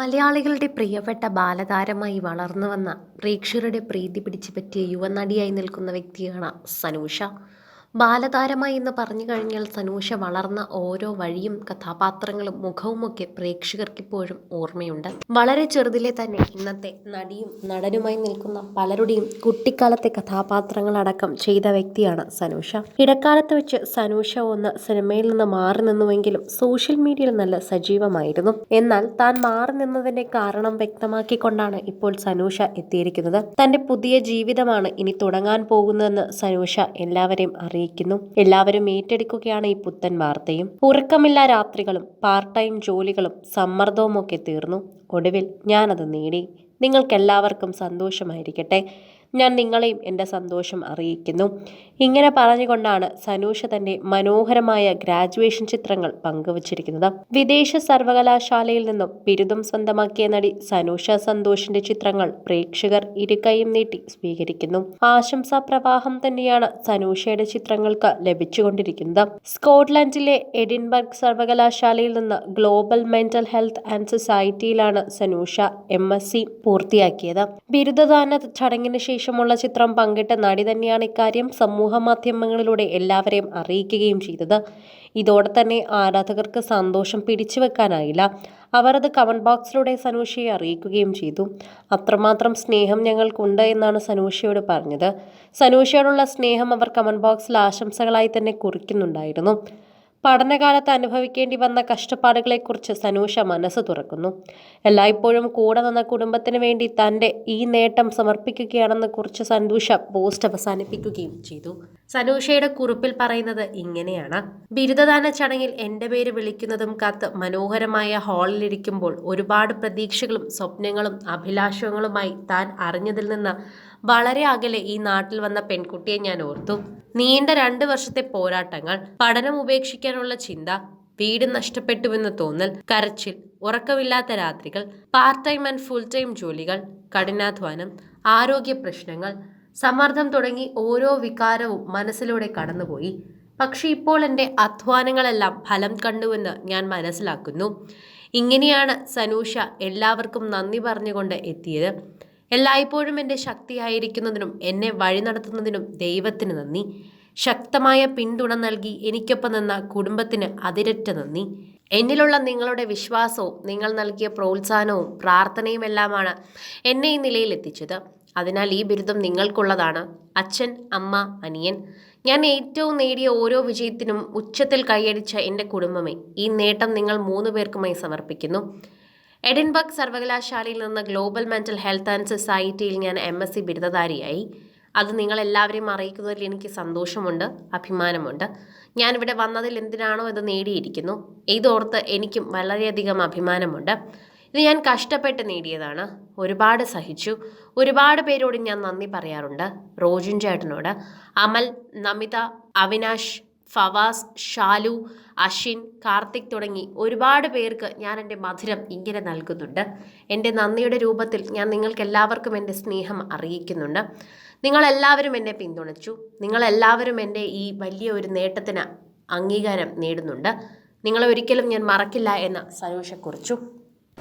മലയാളികളുടെ പ്രിയപ്പെട്ട ബാലതാരമായി വളർന്നു വന്ന പ്രേക്ഷകരുടെ പ്രീതി പിടിച്ചു പറ്റിയ യുവനടിയായി നിൽക്കുന്ന വ്യക്തിയാണ് സനൂഷ. ബാലതാരമായി എന്ന് പറഞ്ഞു കഴിഞ്ഞാൽ സനൂഷ വളർന്ന ഓരോ വഴിയും കഥാപാത്രങ്ങളും മുഖവുമൊക്കെ പ്രേക്ഷകർക്കിപ്പോഴും ഓർമ്മയുണ്ട്. വളരെ ചെറുതിലെ തന്നെ ഇന്നത്തെ നടിയും നടനുമായി നിൽക്കുന്ന പലരുടെയും കുട്ടിക്കാലത്തെ കഥാപാത്രങ്ങളടക്കം ചെയ്ത വ്യക്തിയാണ് സനൂഷ. ഇടക്കാലത്ത് വെച്ച് സനൂഷ ഒന്ന് സിനിമയിൽ നിന്ന് മാറി നിന്നുവെങ്കിലും സോഷ്യൽ മീഡിയയിൽ നല്ല സജീവമായിരുന്നു. എന്നാൽ താൻ മാറി നിന്നതിന്റെ കാരണം വ്യക്തമാക്കിക്കൊണ്ടാണ് ഇപ്പോൾ സനൂഷ എത്തിയിരിക്കുന്നത്. തന്റെ പുതിയ ജീവിതമാണ് ഇനി തുടങ്ങാൻ പോകുന്നതെന്ന് സനൂഷ എല്ലാവരെയും അറിയിക്കുന്നു എല്ലാവരും ഏറ്റെടുക്കുകയാണ് ഈ പുത്തൻ വാർത്തയും. ഉറക്കമില്ല രാത്രികളും പാർട്ട് ടൈം ജോലികളും സമ്മർദ്ദവും ഒക്കെ തീർന്നു. ഒടുവിൽ ഞാനത് നേടി. നിങ്ങൾക്കെല്ലാവർക്കും സന്തോഷമായിരിക്കട്ടെ. ഞാൻ നിങ്ങളെയും എന്റെ സന്തോഷം അറിയിക്കുന്നു. ഇങ്ങനെ പറഞ്ഞുകൊണ്ടാണ് സനൂഷ തന്റെ മനോഹരമായ ഗ്രാജുവേഷൻ ചിത്രങ്ങൾ പങ്കുവച്ചിരിക്കുന്നത്. വിദേശ സർവകലാശാലയിൽ നിന്നും ബിരുദം സ്വന്തമാക്കിയ നടി സനൂഷ സന്തോഷിന്റെ ചിത്രങ്ങൾ പ്രേക്ഷകർ ഇരുകൈയും നീട്ടി സ്വീകരിക്കുന്നു. ആശംസാ പ്രവാഹം തന്നെയാണ് സനൂഷയുടെ ചിത്രങ്ങൾക്ക് ലഭിച്ചുകൊണ്ടിരിക്കുന്നത്. സ്കോട്ട്ലൻഡിലെ എഡിൻബർഗ് സർവകലാശാലയിൽ നിന്ന് ഗ്ലോബൽ മെന്റൽ ഹെൽത്ത് ആൻഡ് സൊസൈറ്റിയിലാണ് സനൂഷ എം എസ് സി പൂർത്തിയാക്കിയത്. ബിരുദദാന ചടങ്ങിന് ശേഷമുള്ള ചിത്രം പങ്കിട്ട നടി തന്നെയാണ് ഇക്കാര്യം സമൂഹ മാധ്യമങ്ങളിലൂടെ എല്ലാവരെയും അറിയിക്കുകയും ചെയ്തത്. ഇതോടെ തന്നെ ആരാധകർക്ക് സന്തോഷം പിടിച്ചുവെക്കാനായില്ല അവർ അത് കമന്റ് ബോക്സിലൂടെ സനൂഷയെ അറിയിക്കുകയും ചെയ്തു. അത്രമാത്രം സ്നേഹം ഞങ്ങൾക്കുണ്ട് എന്നാണ് സനൂഷയോട് പറഞ്ഞത്. സനൂഷയോടുള്ള സ്നേഹം അവർ കമന്റ് ബോക്സിൽ ആശംസകളായി തന്നെ കുറിക്കുന്നുണ്ടായിരുന്നു. പഠനകാലത്ത് അനുഭവിക്കേണ്ടി വന്ന കഷ്ടപ്പാടുകളെക്കുറിച്ച് സനൂഷ മനസ്സ് തുറക്കുന്നു. എല്ലായ്പ്പോഴും കൂടെ നിന്ന കുടുംബത്തിന് വേണ്ടി തന്റെ ഈ നേട്ടം സമർപ്പിക്കുകയാണെന്ന് കുറിച്ച് സന്തോഷ പോസ്റ്റ് അവസാനിപ്പിക്കുകയും ചെയ്തു. സനൂഷയുടെ കുറിപ്പിൽ പറയുന്നത് ഇങ്ങനെയാണ്. ബിരുദദാന ചടങ്ങിൽ എന്റെ പേര് വിളിക്കുന്നതും കാത്ത് മനോഹരമായ ഹാളിലിരിക്കുമ്പോൾ ഒരുപാട് പ്രതീക്ഷകളും സ്വപ്നങ്ങളും അഭിലാഷങ്ങളുമായി താൻ അറിഞ്ഞതിൽ നിന്ന് വളരെ അകലെ ഈ നാട്ടിൽ വന്ന പെൺകുട്ടിയെ ഞാൻ ഓർത്തു. നീണ്ട രണ്ട് വർഷത്തെ പോരാട്ടങ്ങൾ പഠനം ഉപേക്ഷിക്കാനുള്ള ചിന്ത വീട് നഷ്ടപ്പെട്ടുവെന്ന് തോന്നൽ കരച്ചിൽ ഉറക്കമില്ലാത്ത രാത്രികൾ part time and full time ജോലികൾ കഠിനാധ്വാനം ആരോഗ്യ പ്രശ്നങ്ങൾ സമ്മർദ്ദം തുടങ്ങി ഓരോ വികാരവും മനസ്സിലൂടെ കടന്നുപോയി. പക്ഷെ ഇപ്പോൾ എന്റെ അധ്വാനങ്ങളെല്ലാം ഫലം കണ്ടുവെന്ന് ഞാൻ മനസ്സിലാക്കുന്നു. ഇങ്ങനെയാണ് സനൂഷ എല്ലാവർക്കും നന്ദി പറഞ്ഞുകൊണ്ട് എത്തിയത്. എല്ലായ്പ്പോഴും എന്റെ ശക്തിയായിരിക്കുന്നതിനും എന്നെ വഴി നടത്തുന്നതിനും ദൈവത്തിന് നന്ദി. ശക്തമായ പിന്തുണ നൽകി എനിക്കൊപ്പം നിന്ന കുടുംബത്തിന് അതിരറ്റ നന്ദി. എന്നിലുള്ള നിങ്ങളുടെ വിശ്വാസവും നിങ്ങൾ നൽകിയ പ്രോത്സാഹനവും പ്രാർത്ഥനയും എല്ലാമാണ് എന്നെ ഈ നിലയിൽ എത്തിച്ചത് അതിനാൽ ഈ ബിരുദം നിങ്ങൾക്കുള്ളതാണ്. അച്ഛൻ അമ്മ അനിയൻ. ഞാൻ ഏറ്റവും നേടിയ ഓരോ വിജയത്തിനും ഉച്ചത്തിൽ കൈയടിച്ച എന്റെ കുടുംബമേ. ഈ നേട്ടം നിങ്ങൾ മൂന്ന് പേർക്കുമായി സമർപ്പിക്കുന്നു. എഡിൻബർഗ് സർവകലാശാലയിൽ നിന്ന് ഗ്ലോബൽ മെന്റൽ ഹെൽത്ത് ആൻഡ് സൊസൈറ്റിയിൽ ഞാൻ എം എസ് സി ബിരുദധാരിയായി. അത് നിങ്ങളെല്ലാവരെയും അറിയിക്കുന്നതിൽ എനിക്ക് സന്തോഷമുണ്ട് അഭിമാനമുണ്ട്. ഞാനിവിടെ വന്നതിൽ എന്തിനാണോ ഇത് നേടിയിരിക്കുന്നു. ഇതോർത്ത് എനിക്കും വളരെയധികം അഭിമാനമുണ്ട്. ഇത് ഞാൻ കഷ്ടപ്പെട്ട് നേടിയതാണ്. ഒരുപാട് സഹിച്ചു. ഒരുപാട് പേരോട് ഞാൻ നന്ദി പറയാറുണ്ട്. റോജിൻ ചേട്ടനോട്. അമൽ നമിത അവിനാഷ് ഫവാസ് ഷാലു അഷിൻ കാർത്തിക് തുടങ്ങി ഒരുപാട് പേർക്ക് ഞാൻ എന്റെ മധുരം ഇങ്ങനെ നൽകുന്നുണ്ട്. എന്റെ നന്ദിയുടെ രൂപത്തിൽ ഞാൻ നിങ്ങൾക്കെല്ലാവർക്കും എന്റെ സ്നേഹം അറിയിക്കുന്നുണ്ട്. നിങ്ങളെല്ലാവരും എന്നെ പിന്തുണച്ചു. നിങ്ങളെല്ലാവരും എന്റെ ഈ വലിയ ഒരു നേട്ടത്തിന് അംഗീകാരം നേടുന്നുണ്ട്. നിങ്ങളെ ഒരിക്കലും ഞാൻ മറക്കില്ല എന്ന് സനൂഷ കുറിച്ചു.